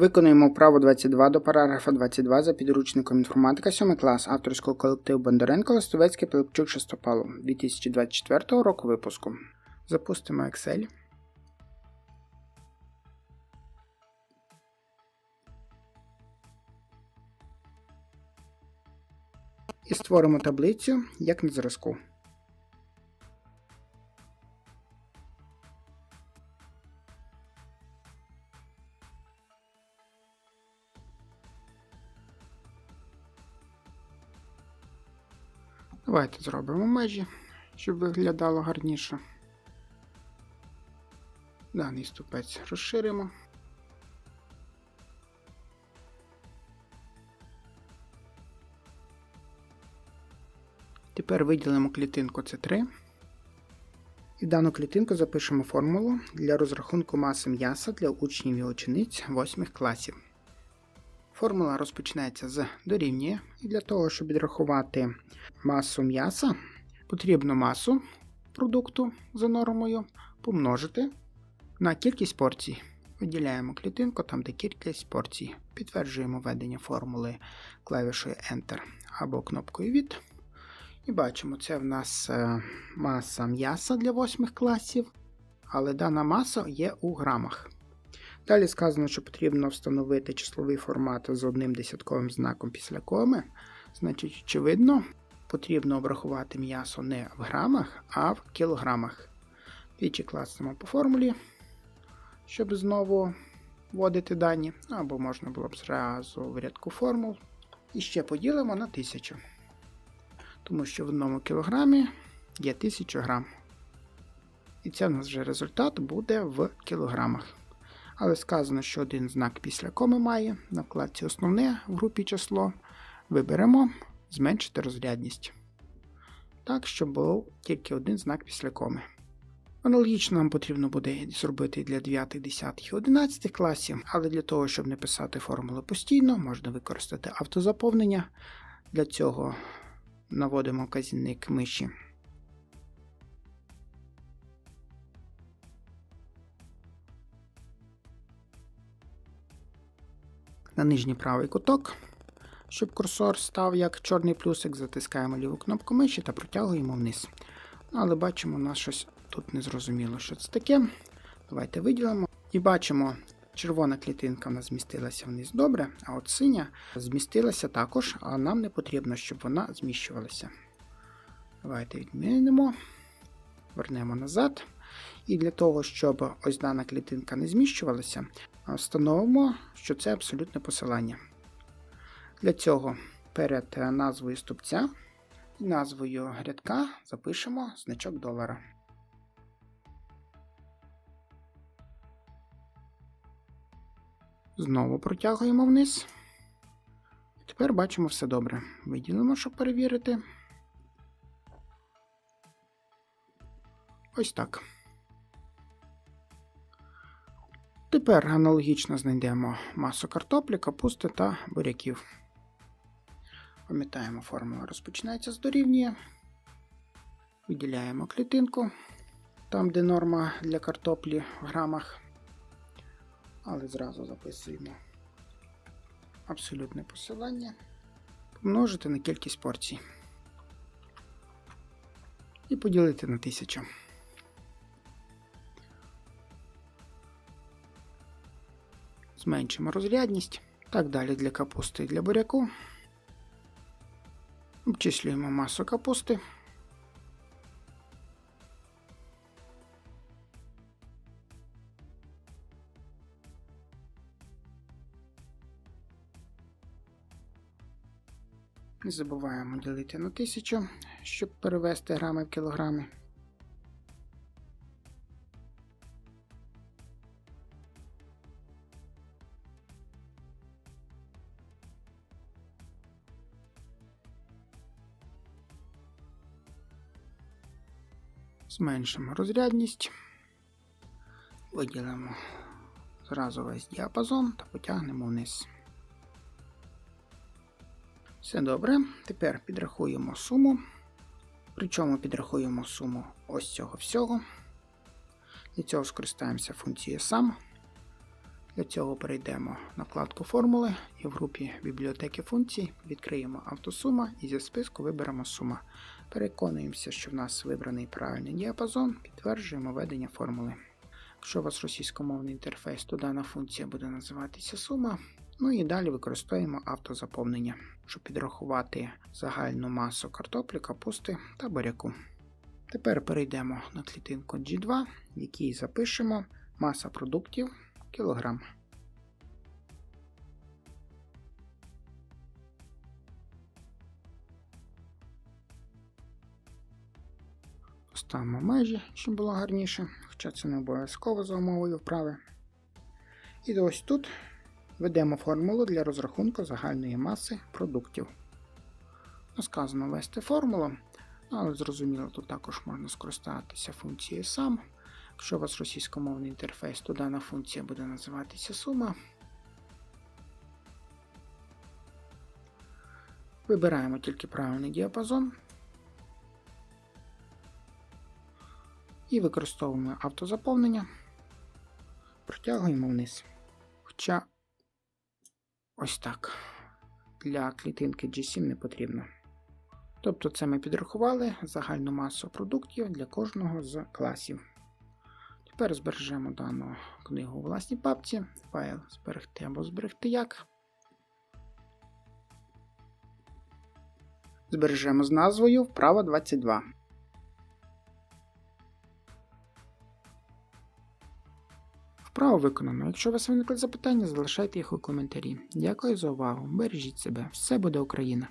Виконуємо вправу 22 до параграфа 22 за підручником інформатика 7 клас авторського колективу Бондаренко Листовецький Пилипчук Шестопало 2024 року випуску. Запустимо Excel. І створимо таблицю як на зразку. Давайте зробимо межі, щоб виглядало гарніше. Даний ступець розширимо. Тепер виділимо клітинку С3. І дану клітинку запишемо формулу для розрахунку маси м'яса для учнів і учениць 8 класів. Формула розпочнеться з дорівнює, і для того, щоб відрахувати масу м'яса, потрібно масу продукту за нормою помножити на кількість порцій. Виділяємо клітинку там, де кількість порцій. Підтверджуємо введення формули клавішою Enter або кнопкою від. І бачимо, це в нас е, маса м'яса для 8 класів, але дана маса є у грамах. Далі сказано, що потрібно встановити числовий формат з одним десятковим знаком після коми. Значить, очевидно, потрібно обрахувати м'ясо не в грамах, а в кілограмах. Двічі класнемо по формулі, щоб знову вводити дані, або можна було б зразу в рядку формул. І ще поділимо на 1000. Тому що в одному кілограмі є 1000 грам. І це в нас вже результат буде в кілограмах. Але сказано, що один знак після коми має. На вкладці основне в групі число. Виберемо зменшити розрядність. Так, щоб був тільки один знак після коми. Аналогічно нам потрібно буде зробити для 9, 10 і 11 класів, але для того, щоб не писати формули постійно, можна використати автозаповнення. Для цього наводимо вказівник миші на нижній правий куток. Щоб курсор став як чорний плюсик, затискаємо ліву кнопку миші та протягуємо вниз. Ну, але бачимо, у нас щось тут не зрозуміло, що це таке. Давайте виділимо. І бачимо, червона клітинка в нас змістилася вниз добре, а от синя змістилася також, а нам не потрібно, щоб вона зміщувалася. Давайте відмінимо, вернемо назад. І для того, щоб ось дана клітинка не зміщувалася, встановимо, що це абсолютне посилання. Для цього перед назвою ступця і назвою рядка запишемо значок долара. Знову протягуємо вниз. Тепер бачимо все добре. Виділимо, щоб перевірити. Ось так. Тепер аналогічно знайдемо масу картоплі, капусти та буряків. Пам'ятаємо, формула розпочинається з дорівнює. Виділяємо клітинку, там, де норма для картоплі в грамах. Але зразу записуємо абсолютне посилання. Помножити на кількість порцій. І поділити на 1000. Зменшимо розрядність. Так далі для капусти і для буряку. Обчислюємо масу капусти. Не забуваємо ділити на 1000, щоб перевести грами в кілограми. Зменшимо розрядність, виділимо зразу весь діапазон та потягнемо вниз. Все добре. Тепер підрахуємо суму. Причому підрахуємо суму ось цього всього. Для цього скористаємося функцією сам. Для цього перейдемо на вкладку формули і в групі бібліотеки функцій відкриємо автосума і зі списку виберемо сума. Переконуємося, що в нас вибраний правильний діапазон, підтверджуємо введення формули. Якщо у вас російськомовний інтерфейс, то дана функція буде називатися сума. Ну і далі використовуємо автозаповнення, щоб підрахувати загальну масу картоплі, капусти та буряку. Тепер перейдемо на клітинку G2, в якій запишемо маса продуктів кілограм. Поставимо межі, щоб було гарніше, хоча це не обов'язково за умовою вправи. І ось тут Введемо формулу для розрахунку загальної маси продуктів. Сказано ввести формулу, але зрозуміло, тут також можна скористатися функцією сам. Якщо у вас російськомовний інтерфейс, то дана функція буде називатися сума. Вибираємо тільки правильний діапазон і використовуємо автозаповнення, протягуємо вниз. Хоча Ось так. Для клітинки G7 не потрібно. Тобто це ми підрахували загальну масу продуктів для кожного з класів. Тепер збережемо дану книгу у власній папці, файл зберегти або зберегти як. Збережемо з назвою вправа 22. Вправо виконано. Якщо у вас виникли запитання, залишайте їх у коментарі. Дякую за увагу. Бережіть себе. Все буде Україна!